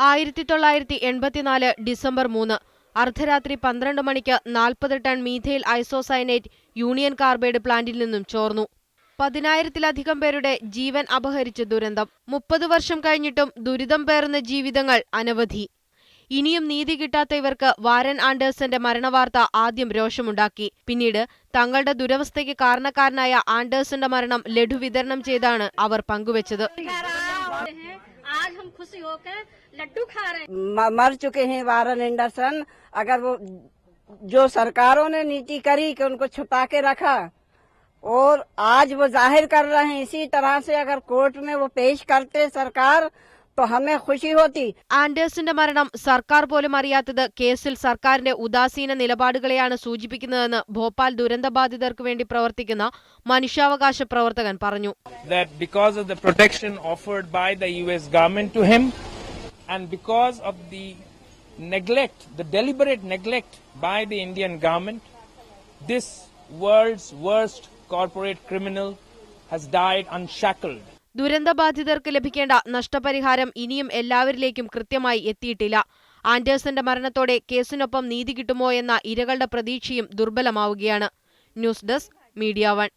ആയിരത്തി തൊള്ളായിരത്തി എൺപത്തിനാല് ഡിസംബർ മൂന്ന്. അർദ്ധരാത്രി പന്ത്രണ്ട് മണിക്ക് നാൽപ്പത് tonne methyl isocyanate Union Carbide പ്ലാന്റിൽ നിന്നും ചോർന്നു. പതിനായിരത്തിലധികം പേരുടെ ജീവൻ അപഹരിച്ച ദുരന്തം. മുപ്പത് വർഷം കഴിഞ്ഞിട്ടും ദുരിതം പേർന്ന ജീവിതങ്ങൾ അനവധി. ഇനിയും നീതി കിട്ടാത്ത ഇവർക്ക് വാരൻ ആൻഡേഴ്സന്റെ മരണവാർത്ത ആദ്യം രോഷമുണ്ടാക്കി. പിന്നീട് തങ്ങളുടെ ദുരവസ്ഥയ്ക്ക് കാരണക്കാരനായ ആൻഡേഴ്സന്റെ മരണം ലഡു വിതരണം ചെയ്താണ് അവർ പങ്കുവച്ചത്. आज हम खुशी होकर लड्डू खा रहे हैं। मर चुके हैं वारन एंडरसन। अगर वो, जो सरकारों ने नीति करी कि उनको छुपा के रखा, और आज वो ज़ाहिर कर रहे हैं, इसी तरह से अगर कोर्ट में वो पेश करते सरकार तो हमें खुशी होती ആൻഡേഴ്സിന്റെ മരണം സർക്കാർ പോലും അറിയാത്തത് കേസിൽ സർക്കാരിന്റെ ഉദാസീന നിലപാടുകളെയാണ് സൂചിപ്പിക്കുന്നതെന്ന് ഭോപ്പാൽ ദുരന്തബാധിതർക്ക് വേണ്ടി പ്രവർത്തിക്കുന്ന മനുഷ്യാവകാശ പ്രവർത്തകൻ പറഞ്ഞു that because of the protection offered by the US government to him and because of the neglect, the deliberate neglect by the Indian government, this world's worst corporate criminal has died unshackled. ദുരന്തബാധിതർക്ക് ലഭിക്കേണ്ട നഷ്ടപരിഹാരം ഇനിയും എല്ലാവരിലേക്കും കൃത്യമായി എത്തിയിട്ടില്ല. ആൻഡേഴ്സന്റെ മരണത്തോടെ കേസിനൊപ്പം നീതി കിട്ടുമോ എന്ന ഇരകളുടെ പ്രതീക്ഷയും ദുർബലമാവുകയാണ്. News desk media one.